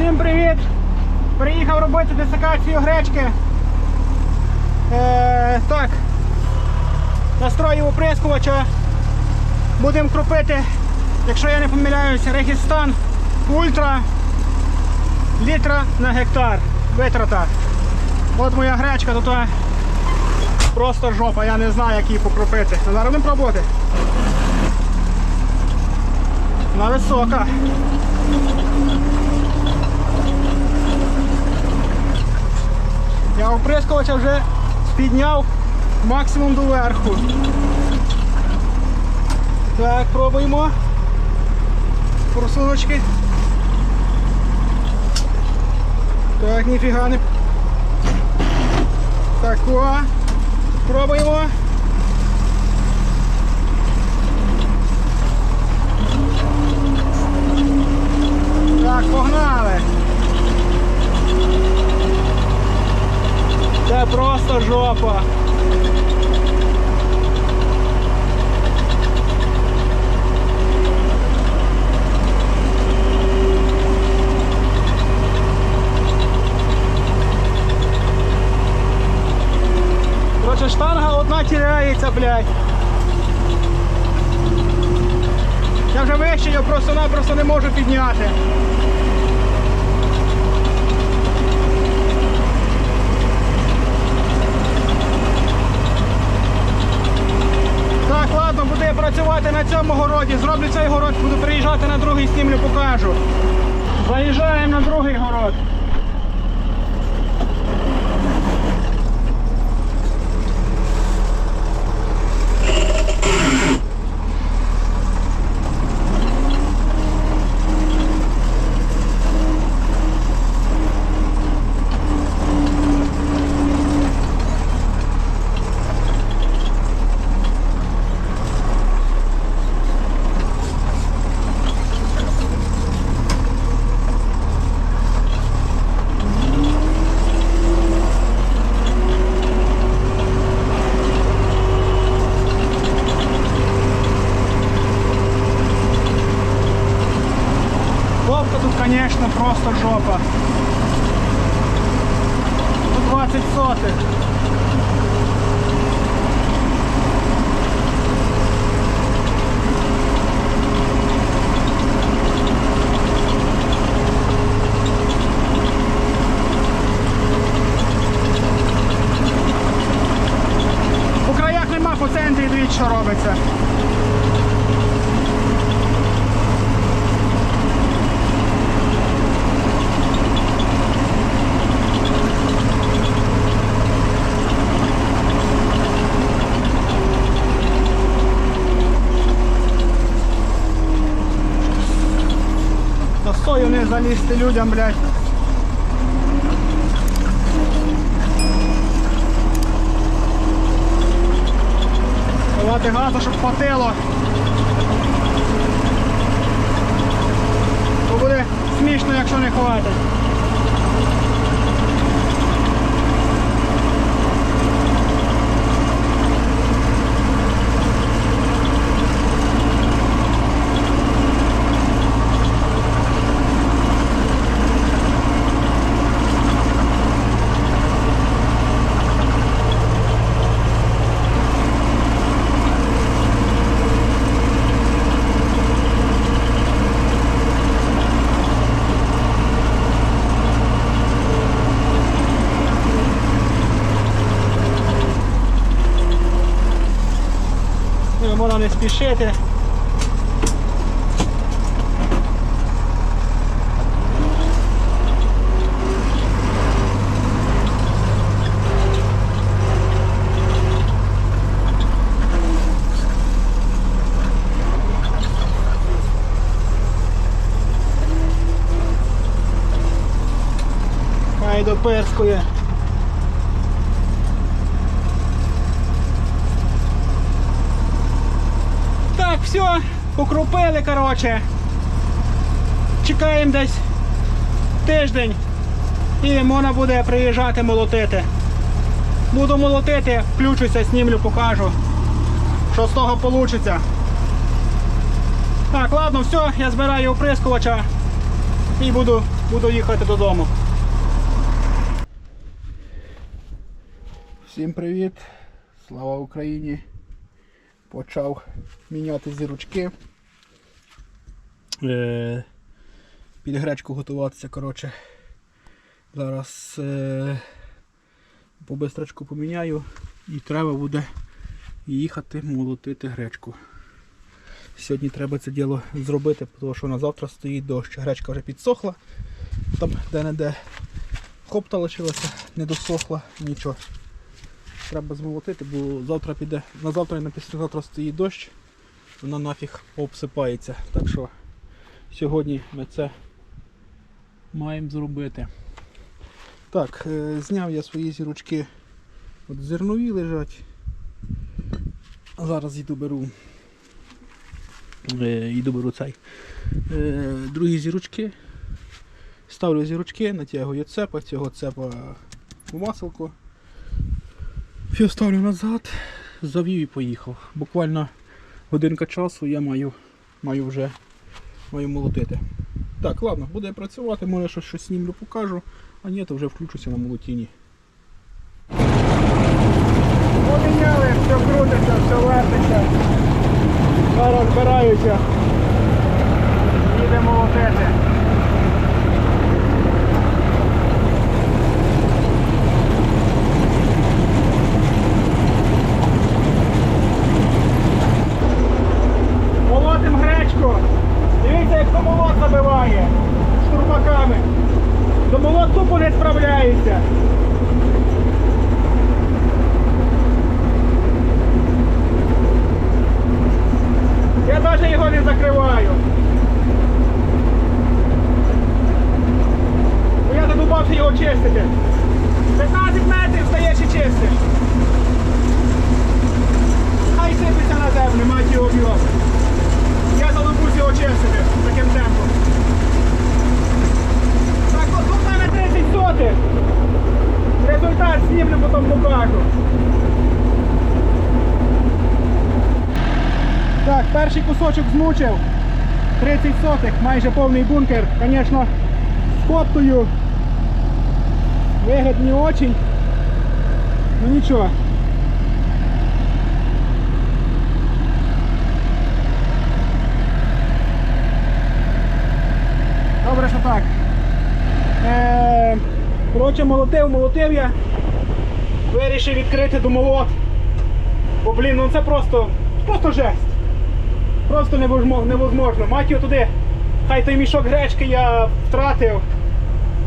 Всім привіт! Приїхав робити десикацію гречки. Е, так, настрою оприскувача. Будемо кропити, якщо я не помиляюся, Регістан Ультра літра на гектар. Витрата. От моя гречка, тут просто жопа, я не знаю, як її покропити. Ну, Зараз будемо пробувати. Вона висока. Я оприскувача вже підняв максимум до верху. Так, пробуємо. Форсуночки. Так, ніфіга не. Так, о. Пробуємо. Так, погнали. Це просто жопа. Короче, штанга одна теряється, блядь. Я вже вище, просто-напросто не можу підняти. Так, ладно, працювати на цьому городі. Зроблю цей город, буду приїжджати на другий, снімлю, покажу. Заїжджаємо на другий город. Вовка тут, конечно, просто жопа. Тут 20 сотих. По краях нема, по центрі дивіться, що робиться. На сою не залізти людям, блядь. Давати газу, щоб хватило. То буде смішно, якщо не хватить. Можна не спішити. Хай доперскує. Так, все, покрупили, коротше. Чекаємо десь тиждень і можна буде приїжджати молотити. Буду молотити, включуся, снімлю, покажу, що з того вийде. Так, ладно, все, я збираю оприскувача і буду буду їхати додому. Всім привіт! Слава Україні! Почав міняти зірочки. Е, під гречку готуватися, коротше. Зараз е, по поміняю і треба буде їхати молотити гречку. Сьогодні треба це діло зробити, тому що на завтра стоїть дощ. Гречка вже підсохла. Там де-не-де хопта лишилася, не досохла, нічого. Треба змолотити, бо завтра піде, на завтра і на післязавтра стоїть дощ, вона нафіг обсипається. Так що сьогодні ми це маємо зробити. Так, е, зняв я свої зірочки. От зернові лежать. Зараз йду беру. Е, йду беру цей. Е, другі зірочки. Ставлю зірочки, натягую цепа, цього цепа в маселку. Все ставлю назад, завів і поїхав. Буквально годинка часу я маю, маю вже маю молотити. Так, ладно, буде працювати, може щось, щось знімлю, покажу, а ні, то вже включуся на молотіні. Поміняли, все крутиться, все вертиться. Зараз збираюся. Їдемо молотити. Молотим гречку. Дивіться, як то молот забиває штурмаками. До молот тупо не справляється. Я навіть його не закриваю. Бо я задумався його чистити. 15 метрів стає чи чистиш. Хай сипеться на землю, мать його б'є. Я задумався його чистити таким темпом. Так, от тут в мене 30 сотих. Результат знімлю, потім покажу. Так, перший кусочок змучив. 30 сотих, майже повний бункер. Звісно, з коптою. Вигляд не очень. Ну нічого. Добре, що так. Е, коротше, молотив, молотив я. Вирішив відкрити домолот. Бо, блін, ну це просто, просто жесть. Просто невозможно. Мать його туди. Хай той мішок гречки я втратив.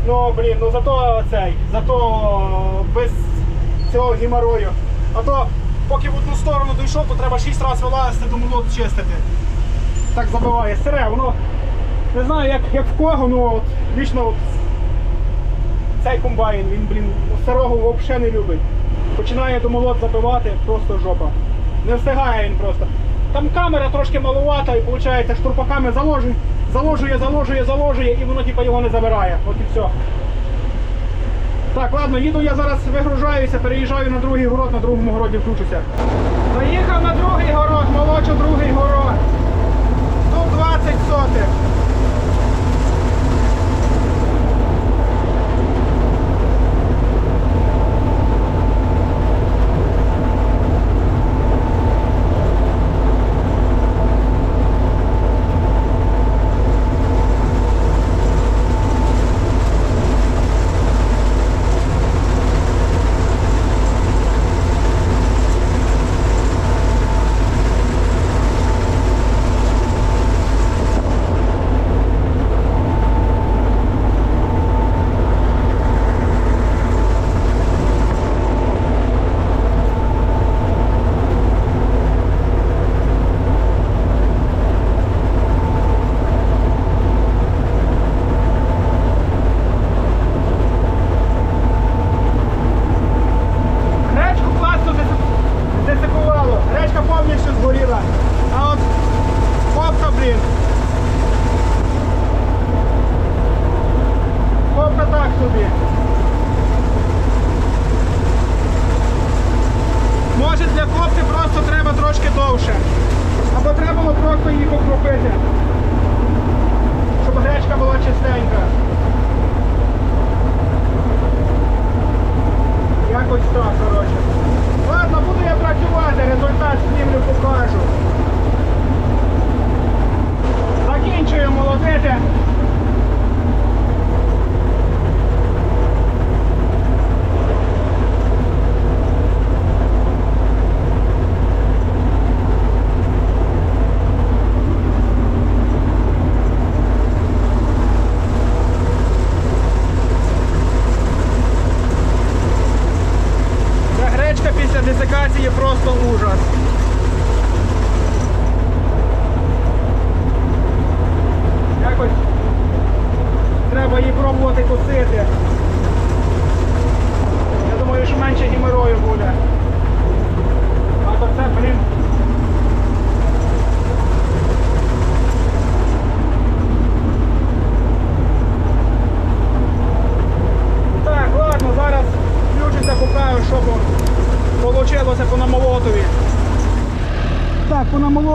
Ну, блін, ну зато цей, зато без цього геморою. А то поки в одну сторону дійшов, то треба 6 разів вилазити до молот чистити. Так забиває. Сире, воно не знаю як, як в кого, ну от лічно от цей комбайн, він, блін, старого взагалі не любить. Починає до молот забивати, просто жопа. Не встигає він просто. Там камера трошки малувата і виходить штурпаками заложує, заложує, заложує, заложує і воно типу, його не забирає. От і все. Так, ладно, їду я зараз вигружаюся, переїжджаю на другий город, на другому городі включуся. Заїхав на другий город, молочу другий город. Тут 20 сотих.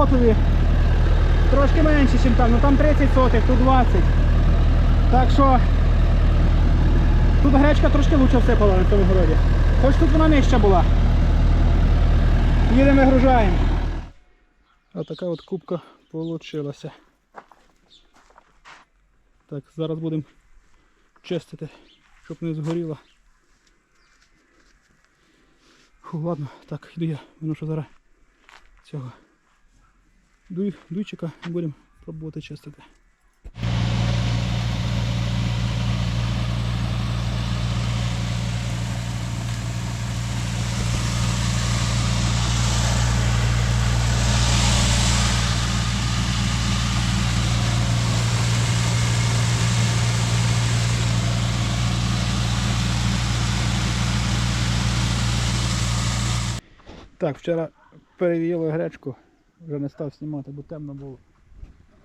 По трошки менше, ніж там, ну там 30 сотих, тут 20. Так що тут гречка трошки лучше всипала на цьому городі. Хоч тут вона нижча була. Їдемо вигружаємо. А така от кубка получилася. Так, зараз будемо чистити, щоб не згоріла. Фу, ладно, так, йду я, виношу зараз цього дуй, дуйчика і будемо пробувати чистити. Так, вчора перевіяли гречку, вже не став знімати, бо темно було.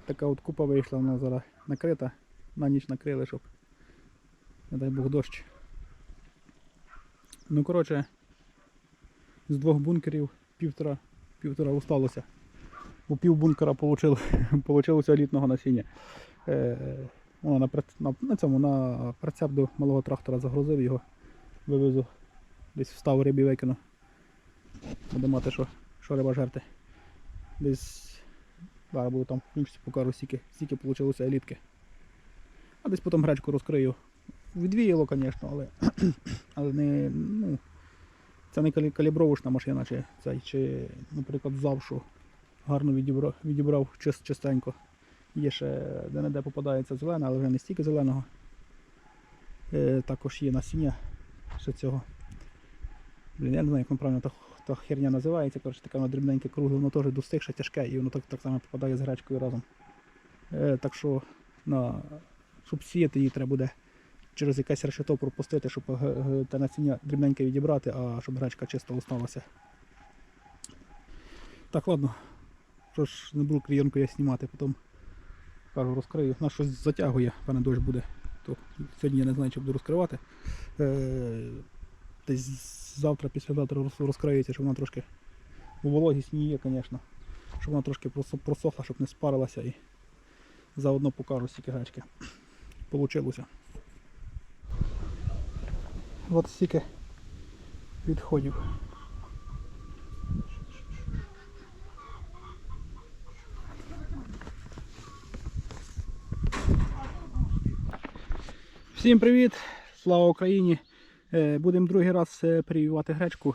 Така от купа вийшла, вона зараз накрита, на ніч накрили, щоб не дай Бог дощ. Ну коротше, з двох бункерів півтора, півтора усталося. У пів бункера получило, літного насіння. Е, воно на, на, цьому на прицеп до малого трактора загрузив його, вивезу, десь встав рибі викинув. Буде мати що, що риба жерти. Десь зараз буду там покажу, стільки, стільки вийшло елітки. А десь потім гречку розкрию. Відвіяло, звісно, але, але не, ну, це не калі- калібровушна машина, чи, цей, чи наприклад, завшу гарно відібрав, відібрав чис, чистенько. Є ще де-не-де попадається зелена, але вже не стільки зеленого. Е, також є насіння ще цього. Блін, я не знаю, як правильно та, та херня називається. Коротше, таке воно дрібненьке кругле, воно теж достигше, тяжке, і воно так, так само попадає з гречкою разом. Е, так що, на, щоб сіяти її, треба буде через якесь решето пропустити, щоб г- г- те насіння дрібненьке відібрати, а щоб гречка чисто осталася. Так, ладно. Що ж, не буду клієнтку я знімати, потім кажу, розкрию. Нас щось затягує, певне дощ буде. То сьогодні я не знаю, чи буду розкривати. Е, десь завтра, післязавтра роз- розкриється, щоб вона трошки вологість є, звісно. Щоб вона трошки просохла, щоб не спарилася і заодно покажу стільки гречки. Получилося. От стільки відходів. Всім привіт! Слава Україні! Е, Будемо другий раз е, привівати гречку.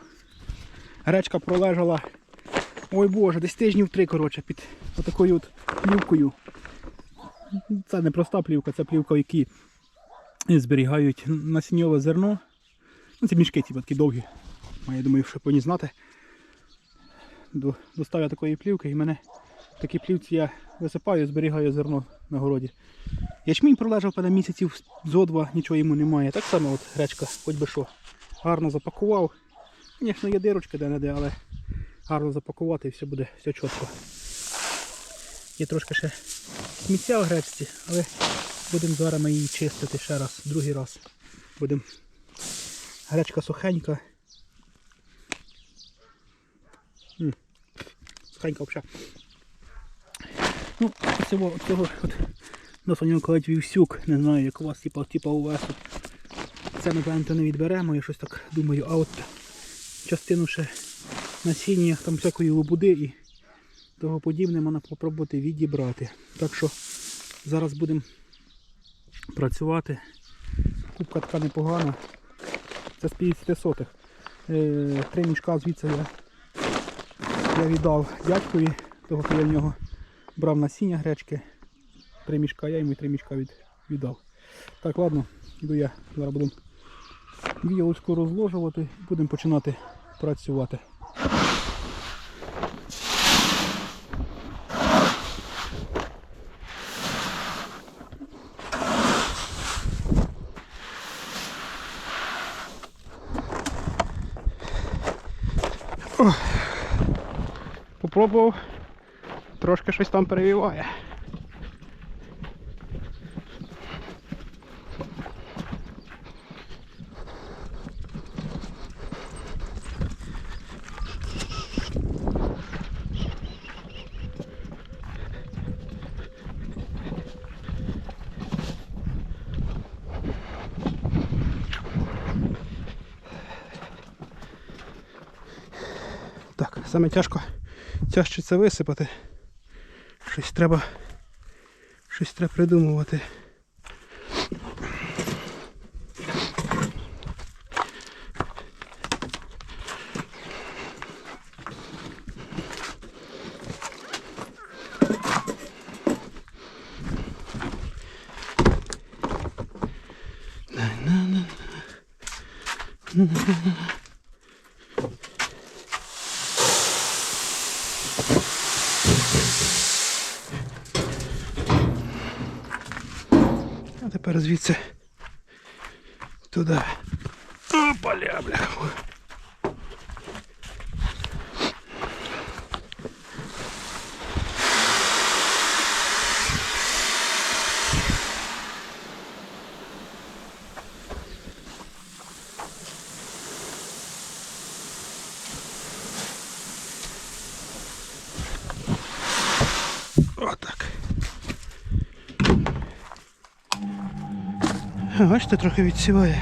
Гречка пролежала, ой Боже, десь тижнів три коротше, під отакою от плівкою. Це не проста плівка, це плівка, в якій зберігають насінньове зерно. Ну, це мішки ці такі довгі. Я думаю, що повинні знати. До- такої плівки і мене в такій плівці я висипаю, зберігаю зерно на городі. Ячмінь пролежав певне місяців зо два, нічого йому немає. Так само от гречка, хоч би що. Гарно запакував. Звісно, є дирочки де-не-де, але гарно запакувати і все буде все чітко. Є трошки ще сміття в гречці, але будемо зараз її чистити ще раз, другий раз. Будемо. Гречка сухенька. Сухенька взагалі. Ну, цього, цього от нього кажуть вівсюк, не знаю, як у вас, типа, типа у вас. Це, напевно, не відберемо, я щось так думаю, а от частину ще насіння, там всякої лобуди і того подібне можна попробувати відібрати. Так що зараз будемо працювати. Кубка така непогана. Це з 50 сотих. Е, Три мішка звідси я, я віддав дядькові, того що я в нього брав насіння гречки три мішка я йому три мішка від, віддав. Так, ладно, іду я зараз буду віялочку розложувати і будемо починати працювати. Попробував, трошки щось там перевіває. Саме тяжко тяжче це висипати. Щось треба. Щось треба придумувати. А тепер звідси туди. Опаля, бля. Бачите, трохи відсіває.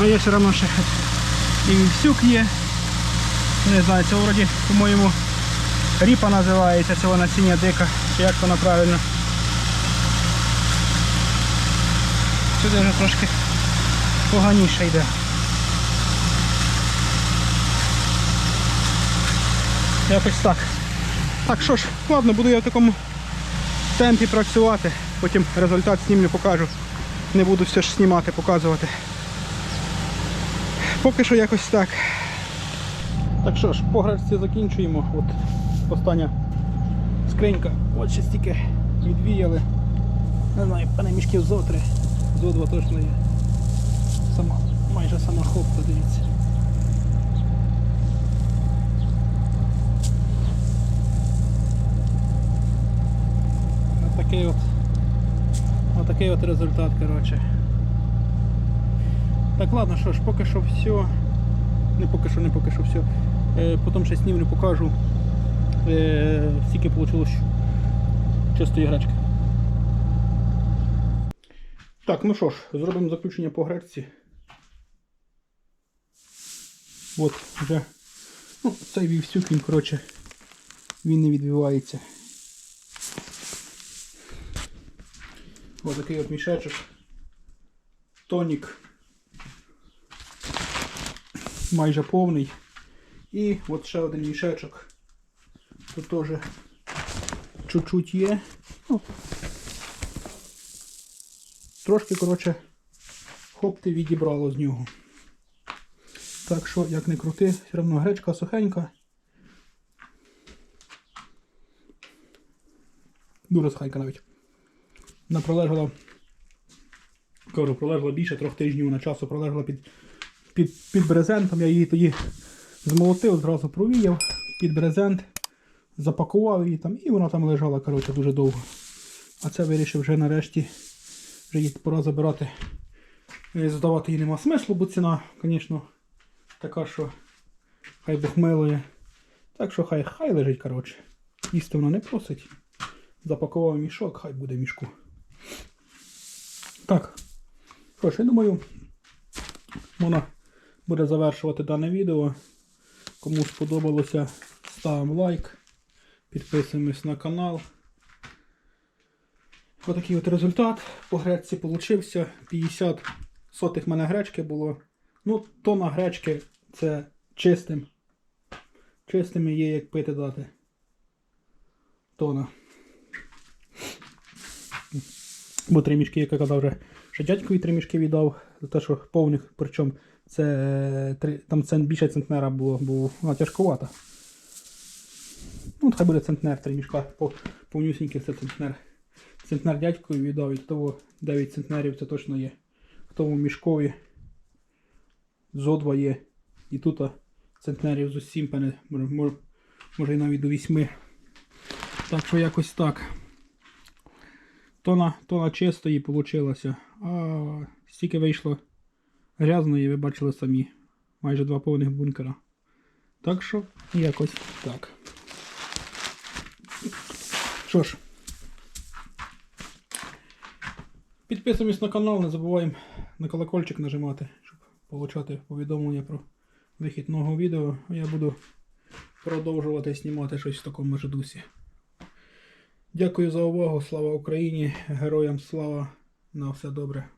А є все одно ще і вівсюк є. Не знаю, це вроді, по-моєму, ріпа називається, цього насіння дика, чи як вона правильно. Сюди вже трошки поганіше йде. Якось так. Так, що ж, ладно, буду я в такому темпі працювати. Потім результат знімлю, покажу. Не буду все ж знімати, показувати. Поки що якось так. Так що ж, по гречці закінчуємо. От остання скринька. От ще стільки відвіяли. Не знаю, пане мішків зо три. Зо два точно є. Сама, майже сама хопка, дивіться. Отакий от, отакий от результат, коротше. Так, ладно, що ж, поки що все. Не поки що, не поки що все. Е, потім ще знімлю, покажу. Е, скільки вийшло чистої гречки. Так, ну що ж, зробимо заключення по гречці. От, вже. Ну, цей вівсюк, він, коротше, він не відбивається. Ось такий от мішечок. Тонік. Майже повний. І от ще один мішечок. Тут теж чуть-чуть є. Ну, трошки, коротше, хопти відібрало з нього. Так що, як не крути, все одно гречка сухенька. Дуже сухенька навіть. Вона пролежала, кажу, пролежала більше трьох тижнів вона часу пролежала під, під, під брезентом. Я її тоді змолотив, зразу провіяв під брезент, запакував її там і вона там лежала коротше, дуже довго. А це вирішив вже нарешті вже її пора забирати. Е, Здавати їй нема смислу, бо ціна, звісно, така, що хай Бог милує. Так що хай хай лежить, коротше. Їсти вона не просить. Запакував мішок, хай буде мішку. Так. Що ж, я думаю, можна буде завершувати дане відео. Кому сподобалося, ставимо лайк, підписуємось на канал. Отакий от результат. По гречці получився. 50 сотих в мене гречки було. Ну, тона гречки це чистим. Чистими є як пити дати. Тона. Бо три мішки, як я казав вже, що дядькові три мішки віддав, за те, що повних, причому це е, три, там цен, більше центнера було, бо вона тяжковата. Ну, хай буде центнер, три мішка, по, це центнер. центнер дядькові віддав, і того 9 центнерів це точно є. В тому мішкові зо 2 є. І тут центнерів з усім, може, може і навіть до 8. Так що якось так. Тона, тона чистої получилася. А стільки вийшло грязної, ви бачили самі. Майже два повних бункера. Так що, якось так. Що ж. Підписуємось на канал, не забуваємо на колокольчик нажимати, щоб отримати повідомлення про вихід нового відео. Я буду продовжувати знімати щось в такому ж дусі. Дякую за увагу. Слава Україні! Героям слава! На все добре!